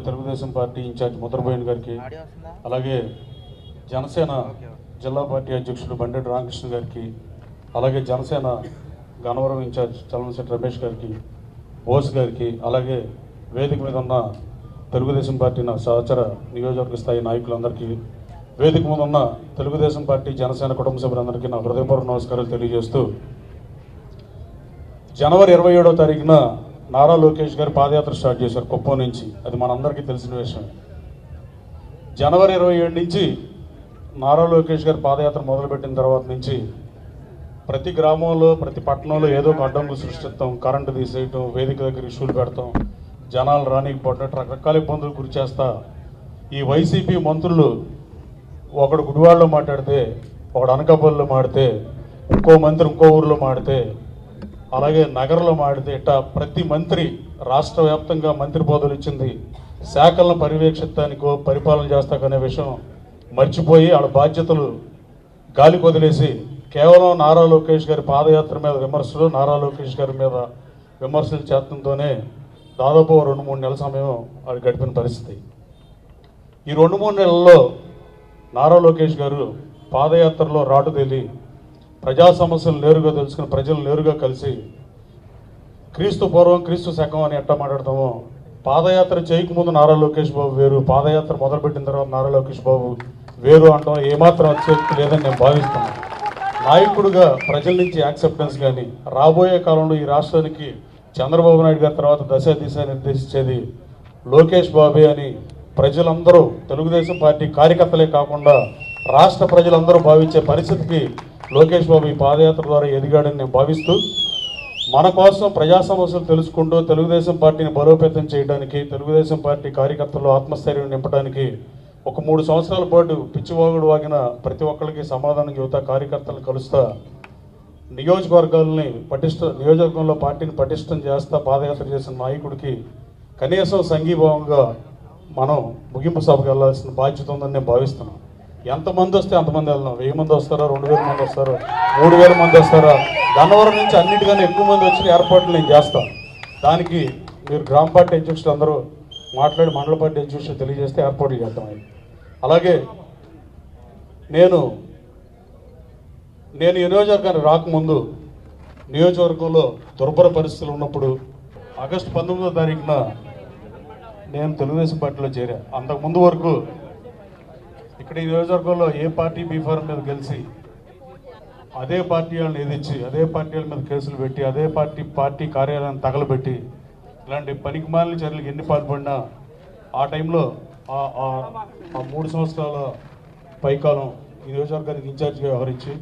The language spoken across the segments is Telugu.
తెలుగుదేశం పార్టీ ఇన్ఛార్జ్ ముద్రబోయిన గారికి అలాగే జనసేన జిల్లా పార్టీ అధ్యక్షుడు బండెడ్డి రామకృష్ణ గారికి అలాగే జనసేన గన్నవరం ఇన్ఛార్జ్ చలమశెట్టి రమేష్ గారికి బోస్ గారికి అలాగే వేదిక మీద ఉన్న తెలుగుదేశం పార్టీ నా సహచర నియోజకవర్గ స్థాయి నాయకులందరికీ వేదిక మీద ఉన్న తెలుగుదేశం పార్టీ జనసేన కుటుంబ సభ్యులందరికీ నా హృదయపూర్వక నమస్కారాలు తెలియజేస్తూ జనవరి ఇరవై ఏడో తారీఖున నారా లోకేష్ గారు పాదయాత్ర స్టార్ట్ చేశారు కుప్పం నుంచి. అది మనందరికీ తెలిసిన విషయం. జనవరి ఇరవై ఏడు నుంచి నారా లోకేష్ గారు పాదయాత్ర మొదలుపెట్టిన తర్వాత నుంచి ప్రతి గ్రామంలో ప్రతి పట్టణంలో ఏదో ఒక అడ్డంకులు సృష్టిస్తాం. కరెంటు తీసేయటం వేదిక దగ్గర ఇష్యూలు పెడతాం. జనాలు రానికపోవడం రకరకాల ఇబ్బందులు గురి చేస్తా. ఈ వైసీపీ మంత్రులు ఒకడు గుడివాడలో మాట్లాడితే ఒకడు అనకాపల్లిలో మాడితే ఇంకో మంత్రి ఇంకో ఊరిలో మాడితే అలాగే నగరంలో మాడితే ఇట్ట ప్రతి మంత్రి రాష్ట్ర వ్యాప్తంగా మంత్రి పదవులు ఇచ్చింది. శాఖలను పర్యవేక్షిస్తానికో పరిపాలన చేస్తాకనే విషయం మర్చిపోయి వాళ్ళ బాధ్యతలు గాలికి వదిలేసి కేవలం నారా లోకేష్ గారి పాదయాత్ర మీద విమర్శలు నారా లోకేష్ గారి మీద విమర్శలు చేతంతోనే దాదాపు రెండు మూడు నెలల సమయం వాళ్ళు గడిపిన పరిస్థితి. ఈ రెండు మూడు నెలల్లో నారా లోకేష్ గారు పాదయాత్రలో రాటు తేలి ప్రజా సమస్యలు నేరుగా తెలుసుకుని ప్రజలు నేరుగా కలిసి క్రీస్తు పూర్వం క్రీస్తు శకం అని ఎట్టా మాట్లాడతామో పాదయాత్ర చేయకముందు నారా లోకేష్ బాబు వేరు పాదయాత్ర మొదలుపెట్టిన తర్వాత నారా లోకేష్ బాబు వేరు అనడం ఏమాత్రం అత్యక్తి లేదని నేను భావిస్తున్నాను. నాయకుడుగా ప్రజల నుంచి యాక్సెప్టెన్స్ కానీ రాబోయే కాలంలో ఈ రాష్ట్రానికి చంద్రబాబు నాయుడు గారి తర్వాత దశ దిశ నిర్దేశించేది లోకేష్ బాబే అని ప్రజలందరూ తెలుగుదేశం పార్టీ కార్యకర్తలే కాకుండా రాష్ట్ర ప్రజలందరూ భావించే పరిస్థితికి లోకేష్ బాబు ఈ పాదయాత్ర ద్వారా ఎదిగాడని నేను భావిస్తూ మన కోసం ప్రజా సమస్యలు తెలుసుకుంటూ తెలుగుదేశం పార్టీని బలోపేతం చేయడానికి తెలుగుదేశం పార్టీ కార్యకర్తలు ఆత్మస్థైర్యం నింపడానికి ఒక మూడు సంవత్సరాల పాటు పిచ్చివాగుడు వాగిన ప్రతి ఒక్కరికి సమాధానం చెబుతా కార్యకర్తలు కలుస్తా నియోజకవర్గాలని పటిష్ట నియోజకవర్గంలో పార్టీని పటిష్టం చేస్తా పాదయాత్ర చేసిన నాయకుడికి కనీసం సంఘీభావంగా మనం ముగింపు సభకు వెళ్ళాల్సిన బాధ్యత ఉందని నేను భావిస్తున్నాను. ఎంతమంది వస్తే అంతమంది వెళ్దాం. వెయ్యి మంది వస్తారో? రెండు వేల మంది వస్తారో? మూడు వేల మంది వస్తారో? గన్నవరం నుంచి అన్నిటికన్నా ఎక్కువ మంది వచ్చిన ఏర్పాట్లు నేను చేస్తాను దానికి మీరు గ్రామ పార్టీ అధ్యక్షులు అందరూ మాట్లాడి మండల పార్టీ అధ్యక్షులు తెలియజేస్తే ఏర్పాట్లు చేద్దాం అలాగే నేను నేను ఈ నియోజకవర్గానికి రాకముందు నియోజకవర్గంలో దుర్భర పరిస్థితులు ఉన్నప్పుడు ఆగస్టు పంతొమ్మిదో తారీఖున నేను తెలుగుదేశం పార్టీలో చేరా అంతకు ముందు వరకు ఇక్కడ ఈ నియోజకవర్గంలో ఏ పార్టీ బీఫారం మీద గెలిచి అదే పార్టీ వాళ్ళని ఎదిరించి అదే పార్టీ వాళ్ళ మీద కేసులు పెట్టి అదే పార్టీ పార్టీ కార్యాలయాన్ని తగలబెట్టి ఇలాంటి పనికిమాలిన చర్యలకు ఎన్ని పాల్పడినా ఆ టైంలో ఆ- ఆ- మూడు సంవత్సరాల పైకాలం ఈ నియోజకవర్గానికి ఇన్ఛార్జిగా వ్యవహరించి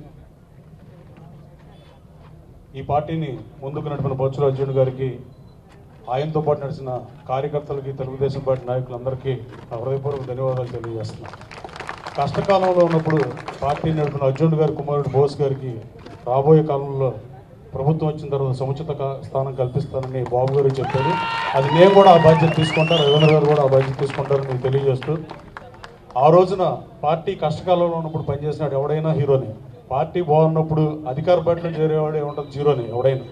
ఈ పార్టీని ముందుకు నడిపిన బొత్స గారికి ఆయనతో పాటు నడిచిన కార్యకర్తలకి తెలుగుదేశం పార్టీ నాయకులందరికీ నా హృదయపూర్వక ధన్యవాదాలు తెలియజేస్తున్నాను. కష్టకాలంలో ఉన్నప్పుడు పార్టీ నడుపుతున్న అర్జున్ గారు కుమారుడు బోస్ గారికి రాబోయే కాలంలో ప్రభుత్వం వచ్చిన తర్వాత సముచిత స్థానం కల్పిస్తానని బాబు గారు చెప్పారు. అది నేను కూడా ఆ బాధ్యత తీసుకుంటాను రవీంద్ర గారు కూడా ఆ బాధ్యత తీసుకుంటారని మీకు తెలియజేస్తూ ఆ రోజున పార్టీ కష్టకాలంలో ఉన్నప్పుడు పనిచేసినాడు ఎవడైనా హీరోని. పార్టీ బాగున్నప్పుడు అధికార పార్టీలో చేరేవాడే ఉంటుంది జీరోని ఎవడైనా.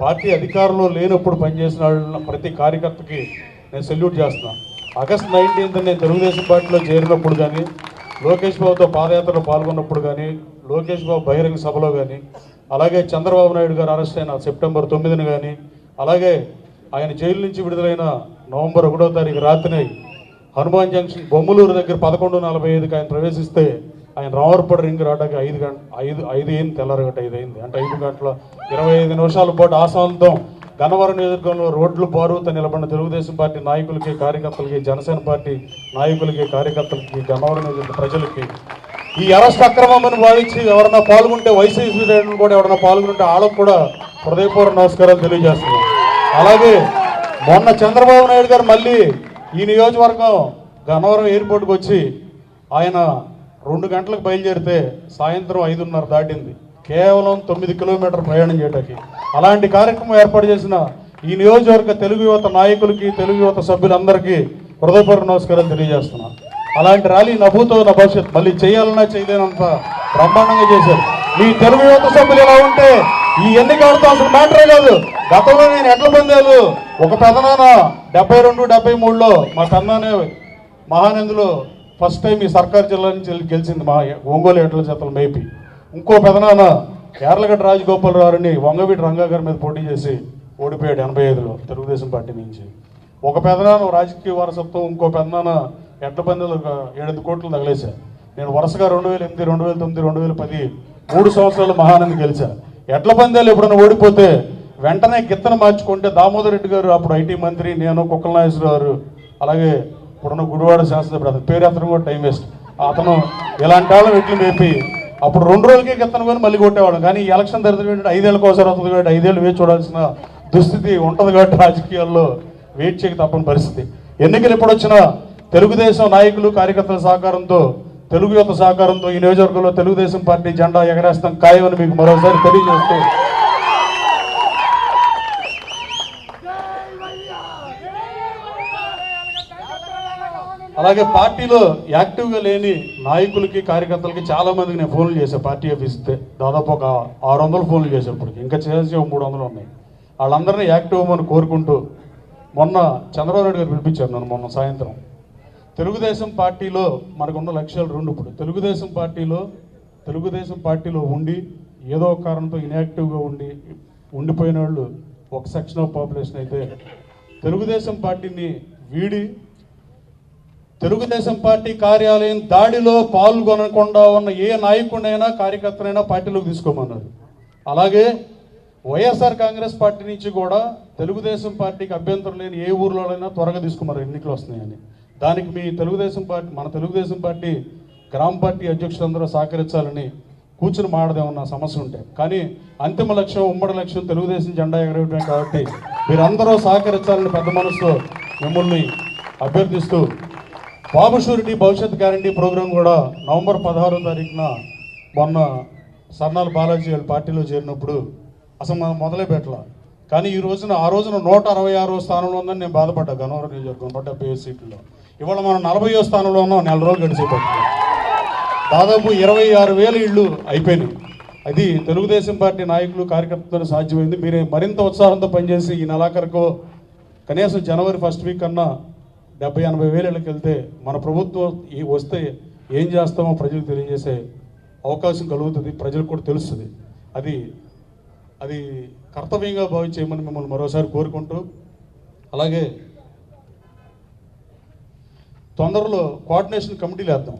పార్టీ అధికారంలో లేనప్పుడు పనిచేసిన ప్రతి కార్యకర్తకి నేను సెల్యూట్ చేస్తున్నాను ఆగస్ట్ నైన్టీన్త్ నేను తెలుగుదేశం పార్టీలో చేరినప్పుడు కానీ లోకేష్ బాబుతో పాదయాత్రలో పాల్గొన్నప్పుడు కానీ లోకేష్ బాబు బహిరంగ సభలో కానీ అలాగే చంద్రబాబు నాయుడు గారు అరెస్ట్ అయిన సెప్టెంబర్ తొమ్మిదిన కానీ అలాగే ఆయన జైలు నుంచి విడుదలైన నవంబర్ ఒకటో తారీఖు రాత్రి హనుమాన్ జంక్షన్ బొమ్మలూరు దగ్గర పదకొండు నలభై ఐదుకి ఆయన ప్రవేశిస్తే ఆయన రావర్పడి రింగ్ రావడానికి ఐదు గంట ఐదు ఐదు అయింది తెల్లారగట్ట ఐదు అయింది. అంటే ఐదు గంటల ఇరవై ఐదు నిమిషాల పాటు ఆసాంతం గన్నవరం నియోజకవర్గంలో రోడ్లు బారుత నిలబడిన తెలుగుదేశం పార్టీ నాయకులకి కార్యకర్తలకి జనసేన పార్టీ నాయకులకి కార్యకర్తలకి గన్నవరం నియోజకవర్గ ప్రజలకి ఈ అరెస్ట్ అక్రమం అని భావించి ఎవరన్నా పాల్గొంటే వైసీపీ కూడా ఎవరన్నా పాల్గొంటే వాళ్ళకు కూడా హృదయపూర్వ నమస్కారాలు తెలియజేస్తున్నాం. అలాగే మొన్న చంద్రబాబు నాయుడు గారు మళ్ళీ ఈ నియోజకవర్గం గన్నవరం ఎయిర్పోర్ట్కి వచ్చి ఆయన రెండు గంటలకు బయలుదేరితే సాయంత్రం ఐదున్నర దాటింది. కేవలం తొమ్మిది కిలోమీటర్ ప్రయాణం చేయడానికి అలాంటి కార్యక్రమం ఏర్పాటు చేసిన ఈ నియోజకవర్గ తెలుగు యువత నాయకులకి తెలుగు యువత సభ్యులందరికీ హృదయపూర్వక నమస్కారం తెలియజేస్తున్నాను అలాంటి ర్యాలీ నభూతో నా భవిష్యత్ మళ్ళీ చేయాలన్నా చేయలేనంత బ్రహ్మాండంగా చేశారు. మీ తెలుగు యువత సభ్యులు ఎలా ఉంటే ఈ ఎన్నికలతో అసలు మ్యాటరే కాదు గతంలో నేను ఎట్ల పొందాను ఒక పెదనాన్న డెబ్బై రెండు డెబ్బై మూడులో మా కన్నానే మహానందులో ఫస్ట్ టైం ఈ సర్కార్ జిల్లా నుంచి గెలిచింది మా ఒంగోలు ఎట్ల చేతలు మేపి. ఇంకో పెదనాన్న కేరళగడ్డ రాజగోపాలరావుని వంగవీటి రంగా గారి మీద పోటీ చేసి ఓడిపోయాడు ఎనభై ఐదులో తెలుగుదేశం పార్టీ నుంచి. ఒక పెదనాన్న రాజకీయ వారసత్వం ఇంకో పెదనాన్న ఎట్ల పందెలు ఒక ఏడెనిమిది కోట్లు తగిలేశా. నేను వరుసగా రెండు వేల ఎనిమిది రెండు వేల తొమ్మిది రెండు వేల పది మూడు సంవత్సరాలు మహానంది గెలిచా ఎడ్ల పందాలు ఎప్పుడైనా ఓడిపోతే వెంటనే గిత్తను మార్చుకుంటే దామోదర్ రెడ్డి గారు అప్పుడు ఐటీ మంత్రి నేను కుక్కల నాగేశ్వర గారు అలాగే ఇప్పుడున్న గుడివాడ శాస్త్రి అతని పేరు అతను కూడా టైం వేస్ట్. అతను ఇలాంటి వాళ్ళని ఎట్లు మేపి అప్పుడు రెండు రోజులకే గిత్తన కొని మళ్ళీ కొట్టేవాడు. కానీ ఎలక్షన్ దరిద్రం ఐదేళ్ళకి ఒకసారి వస్తుంది కాబట్టి ఐదేళ్ళు వేచి చూడాల్సిన దుస్థితి ఉంటుంది కాబట్టి రాజకీయాల్లో వెయిట్ చేయక తప్పని పరిస్థితి. ఎన్నికలు ఎప్పుడు వచ్చినా తెలుగుదేశం నాయకులు కార్యకర్తల సహకారంతో తెలుగు యువత సహకారంతో ఈ నియోజకవర్గంలో తెలుగుదేశం పార్టీ జెండా ఎగరేస్తాం. ఖాయమని మీకు మరోసారి తెలియజేస్తూ అలాగే పార్టీలో యాక్టివ్గా లేని నాయకులకి కార్యకర్తలకి చాలా మందికి నేను ఫోన్లు చేశాను పార్టీ ఆఫీస్ ఇస్తే దాదాపు ఒక ఆరు వందలు ఫోన్లు చేశాను ఇంకా చేసి ఒక మూడు వందలు ఉన్నాయి. వాళ్ళందరినీ యాక్టివ్ అవ్వమని కోరుకుంటూ మొన్న చంద్రబాబు నాయుడు గారు పిలిపించారు నన్ను మొన్న సాయంత్రం. తెలుగుదేశం పార్టీలో మనకున్న లక్ష్యాలు రెండు ఇప్పుడు. తెలుగుదేశం పార్టీలో తెలుగుదేశం పార్టీలో ఉండి ఏదో కారణంతో ఇన్యాక్టివ్గా ఉండి ఉండిపోయిన వాళ్ళు ఒక సెక్షన్ ఆఫ్ పాపులేషన్ అయితే తెలుగుదేశం పార్టీని వీడి తెలుగుదేశం పార్టీ కార్యాలయం దాడిలో పాల్గొనకుండా ఉన్న ఏ నాయకుడైనా కార్యకర్తనైనా పార్టీలోకి తీసుకోమన్నారు. అలాగే వైఎస్ఆర్ కాంగ్రెస్ పార్టీ నుంచి కూడా తెలుగుదేశం పార్టీకి అభ్యంతరం లేని ఏ ఊర్లోనైనా త్వరగా తీసుకోమన్నారు. ఎన్నికలు వస్తున్నాయని. దానికి మీ తెలుగుదేశం పార్టీ మన తెలుగుదేశం పార్టీ గ్రామ పార్టీ అధ్యక్షులందరూ సహకరించాలని కూర్చుని మాడదేమన్న సమస్య ఉంటే. కానీ అంతిమ లక్ష్యం ఉమ్మడి లక్ష్యం తెలుగుదేశం జెండా ఎగరవేయడమే కాబట్టి మీరందరూ సహకరించాలని పెద్ద మనసుతో మిమ్మల్ని అభ్యర్థిస్తూ బాబు షూరిటీ భవిష్యత్ గ్యారంటీ ప్రోగ్రాం కూడా నవంబర్ పదహారో తారీఖున మొన్న సర్నాల బాలాజీ వాళ్ళ పార్టీలో చేరినప్పుడు అసలు మనం మొదలే పెట్టాల. కానీ ఈ రోజున ఆ రోజున నూట అరవై ఆరో స్థానంలో ఉందని నేను బాధపడ్డా గన్నవరం నియోజకవర్గం నూట డెబ్బై ఐదు ఇవాళ మనం నలభైయో స్థానంలో ఉన్నాం నెల రోజులు గడిచేపట్టు దాదాపు ఇరవై ఆరు వేల ఇళ్ళు అయిపోయినాయి. అది తెలుగుదేశం పార్టీ నాయకులు కార్యకర్తలతో సాధ్యమైంది. మీరే మరింత ఉత్సాహంతో పనిచేసి ఈ నెలాఖరుకు కనీసం జనవరి ఫస్ట్ వీక్ కన్నా డెబ్బై ఎనభై వేలకి వెళ్తే మన ప్రభుత్వం ఈ వస్తే ఏం చేస్తామో ప్రజలకు తెలియజేసే అవకాశం కలుగుతుంది ప్రజలకు కూడా తెలుస్తుంది. అది అది కర్తవ్యంగా భావించి చేయమని మిమ్మల్ని మరోసారి కోరుకుంటూ అలాగే తొందరలో కోఆర్డినేషన్ కమిటీలు వేద్దాం.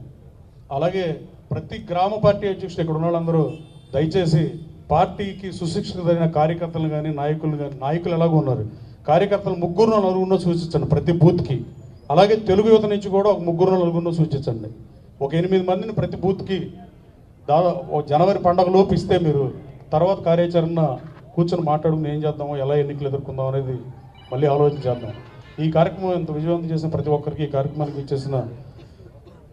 అలాగే ప్రతి గ్రామ పార్టీ అధ్యక్షుడు ఇక్కడ ఉన్న వాళ్ళందరూ దయచేసి పార్టీకి సుశిక్షితులైన కార్యకర్తలు కానీ నాయకులు కానీ నాయకులు ఎలాగో ఉన్నారు. కార్యకర్తలు ముగ్గురు నలుగురునో సూచించండి ప్రతి బూత్కి. అలాగే తెలుగు యువత నుంచి కూడా ఒక ముగ్గురు నలుగురు సూచించండి. ఒక ఎనిమిది మందిని ప్రతి బూత్కి దాదా ఓ జనవరి పండగలోపు ఇస్తే మీరు తర్వాత కార్యాచరణ కూర్చొని మాట్లాడుకుని ఏం చేద్దామో ఎలా ఎన్నికలు ఎదుర్కొందాం అనేది మళ్ళీ ఆలోచన చేద్దాం. ఈ కార్యక్రమం ఇంత విజయవంతం చేసిన ప్రతి ఒక్కరికి ఈ కార్యక్రమానికి ఇచ్చేసిన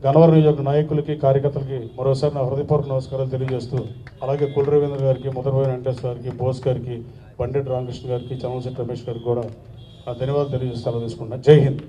గణవర నియోజక నాయకులకి కార్యకర్తలకి మరోసారి నా హృదయపూర్వక నమస్కారాలు తెలియజేస్తూ అలాగే కుల రవీంద్ర గారికి ముదరబోయిన వెంకటేశ్వర గారికి బోస్ గారికి బండెట్ రామకృష్ణ గారికి చంద్రశెట్టి రమేష్ గారికి కూడా ఆ ధన్యవాదాలు తెలియజేస్తూ అలా తీసుకుంటున్నా. జై హింద్.